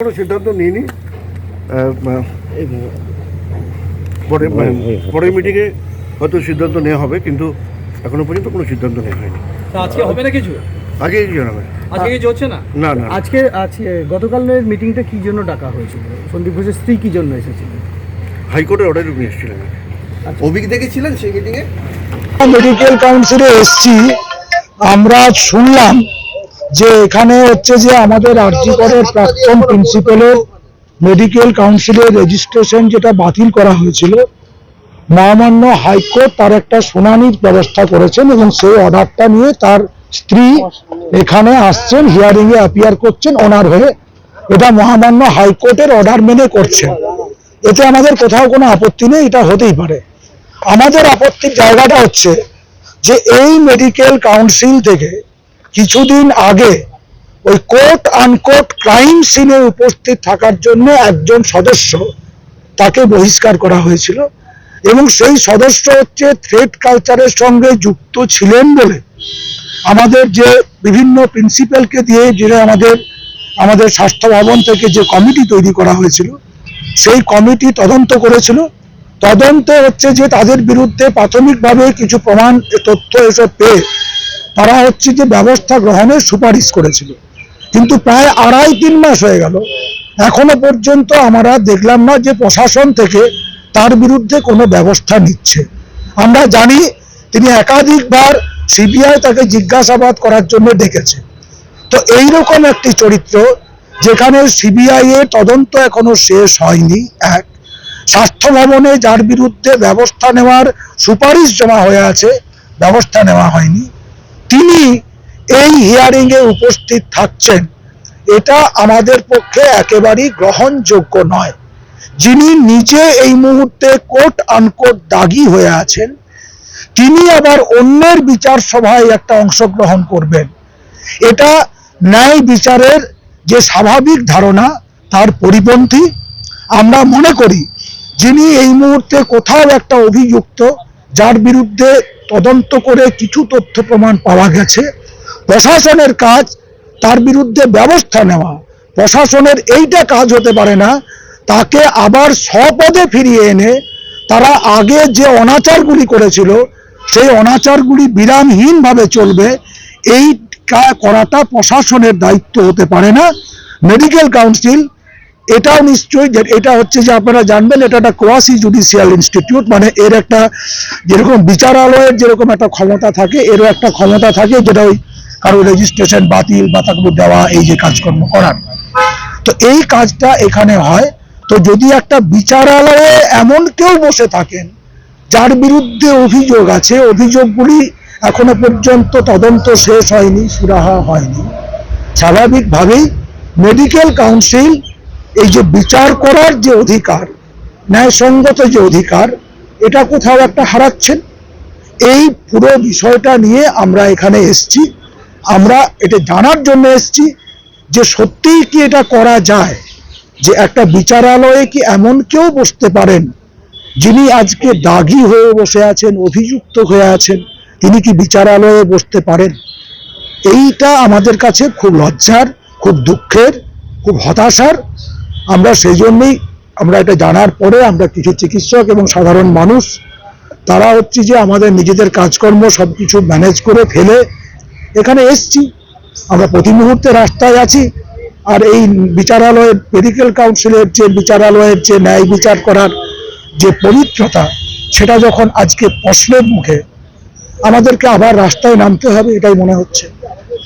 কোনো সিদ্ধান্ত নিইনি পরে মানে পরের মিটিংয়ে হয়তো সিদ্ধান্ত নেওয়া হবে কিন্তু এখনও পর্যন্ত কোনো সিদ্ধান্ত নেওয়া হয়নি। আজকে হবে না কিছু? আগে কি জানাবে আজকে কিছু হচ্ছে না? না না আজকে আজকে গতকালের মিটিংটা কি জন্য ডাকা হয়েছিল? সন্দীপ ঘোষের স্ত্রী কি জন্য এসেছিলেন হাইকোর্টের অর্ডার নিয়ে এসেছিলেন। অভিক দেখেছিলেন সেই মিটিংয়ে মেডিকেল কাউন্সিলে এসছি। আমরা শুনলাম যে এখানে হচ্ছে যে আমাদের আরজি করের প্রাক্তন প্রিন্সিপালের মেডিকেল কাউন্সিলের রেজিস্ট্রেশন যেটা বাতিল করা হয়েছিল, মহামান্য হাইকোর্ট তার একটা শুনানির ব্যবস্থা করেছেন এবং সেই অর্ডারটা নিয়ে তার স্ত্রী এখানে আসছেন হিয়ারিং এ অ্যাপিয়ার করছেন ওনার হয়ে এটা মহামান্য হাইকোর্টের অর্ডার মেনে করছেন। এতে আমাদের কোথাও কোনো আপত্তি নেই, এটা হতেই পারে। আমাদের আপত্তির জায়গাটা হচ্ছে যে এই মেডিকেল কাউন্সিল থেকে কিছুদিন আগে ওই কোর্ট আনকোর্ট ক্রাইম সিনে উপস্থিত থাকার জন্য একজন সদস্য তাকে বহিষ্কার করা হয়েছিল এবং সেই সদস্য হচ্ছে থ্রেড কালচারের সঙ্গে যুক্ত ছিলেন বলে। আমাদের যে বিভিন্ন প্রিন্সিপালকে দিয়ে যেটা আমাদের আমাদের স্বাস্থ্য ভবন থেকে যে কমিটি তৈরি করা হয়েছিল, সেই কমিটি তদন্ত করেছিল। তদন্তে হচ্ছে যে তাদের বিরুদ্ধে প্রাথমিকভাবে কিছু প্রমাণ, তথ্য এসব পেয়ে তারা হচ্ছে যে ব্যবস্থা গ্রহণের সুপারিশ করেছিল। কিন্তু প্রায় আড়াই, তিন মাস হয়ে গেল। এখনও পর্যন্ত আমরা দেখলাম না যে প্রশাসন থেকে তার বিরুদ্ধে কোনো ব্যবস্থা নিচ্ছে। আমরা জানি তিনি একাধিকবার সিবিআই তাকে জিজ্ঞাসাবাদ করার জন্য ডেকেছে। তো এইরকম একটি চরিত্র যেখানে সিবিআই এর তদন্ত এখনও শেষ হয়নি, এক। স্বাস্থ্য ভবনে যার বিরুদ্ধে ব্যবস্থা নেওয়ার সুপারিশ জমা হয়ে আছে, ব্যবস্থা নেওয়া হয়নি। তিনি এই হিয়ারিং এ উপস্থিত থাকছেন। এটা আমাদের পক্ষে একেবারেই গ্রহণযোগ্য নয়। যিনি নিজে এই মুহূর্তে কোর্ট আনকোট দাগি হয়ে আছেন, তিনি আবার অন্যের বিচার সভায় একটা অংশগ্রহণ করবেন। এটা ন্যায় বিচারের যে স্বাভাবিক ধারণা, তার পরিপন্থী। আমরা মনে করি, যিনি এই মুহূর্তে কোথাও একটা অভিযুক্ত, যার বিরুদ্ধে তদন্ত করে কিছু তথ্য প্রমাণ পাওয়া গেছে। প্রশাসনের কাজ, তার বিরুদ্ধে ব্যবস্থা নেওয়া। প্রশাসনের এইটা কাজ হতে পারে না। তাকে আবার স্বপদে ফিরিয়ে এনে তারা আগে যে অনাচারগুলি করেছিল, সেই অনাচারগুলি বিরামহীনভাবে চলবে। এই করাটা প্রশাসনের দায়িত্ব হতে পারে না। মেডিকেল কাউন্সিল এটাও নিশ্চয়ই এটা হচ্ছে যে আপনারা জানবেন, এটা একটা কোয়াসি জুডিশিয়াল ইনস্টিটিউট মানে এর একটা যেরকম বিচারালয়ের যেরকম একটা ক্ষমতা থাকে, এরও একটা ক্ষমতা থাকে যেটা ওই কারও রেজিস্ট্রেশন বাতিল বা তাকে দেওয়া, এই যে কাজকর্ম করার। তো এই কাজটা এখানে হয়। তো যদি একটা বিচারালয়ে এমন কেউ বসে থাকেন, যার বিরুদ্ধে অভিযোগ আছে, অভিযোগগুলি এখনও পর্যন্ত তদন্ত শেষ হয়নি, সুরাহা হয়নি। স্বাভাবিকভাবেই মেডিকেল কাউন্সিল এই যে বিচার করার যে অধিকার, ন্যায়সঙ্গত যে অধিকার, এটা কোথাও একটা হারাচ্ছেন? এই পুরো বিষয়টা নিয়ে আমরা এখানে এসছি। আমরা এটা জানার জন্য এসছি যে সত্যিই কি এটা করা যায়? যে একটা বিচারালয়ে কি এমন কেউ বসতে পারেন যিনি আজকে দাগি হয়ে বসে আছেন, অভিযুক্ত হয়ে আছেন, তিনি কি বিচারালয়ে বসতে পারেন? এইটা আমাদের কাছে খুব লজ্জার, খুব দুঃখের, খুব হতাশার আমরা সেই জন্যই আমরা এটা জানার পরে আমরা কিছু চিকিৎসক এবং সাধারণ মানুষ, তারা হচ্ছে যে আমাদের নিজেদের কাজকর্ম সব কিছু ম্যানেজ করে ফেলে এখানে এসছি। আমরা প্রতি মুহূর্তে রাস্তায় আছি আর এই বিচারালয়ের মেডিকেল কাউন্সিলের যে বিচারালয়ের যে ন্যায় বিচার করার যে পবিত্রতা, সেটা যখন আজকে প্রশ্নের মুখে, আমাদেরকে আবার রাস্তায় নামতে হবে, এটাই মনে হচ্ছে।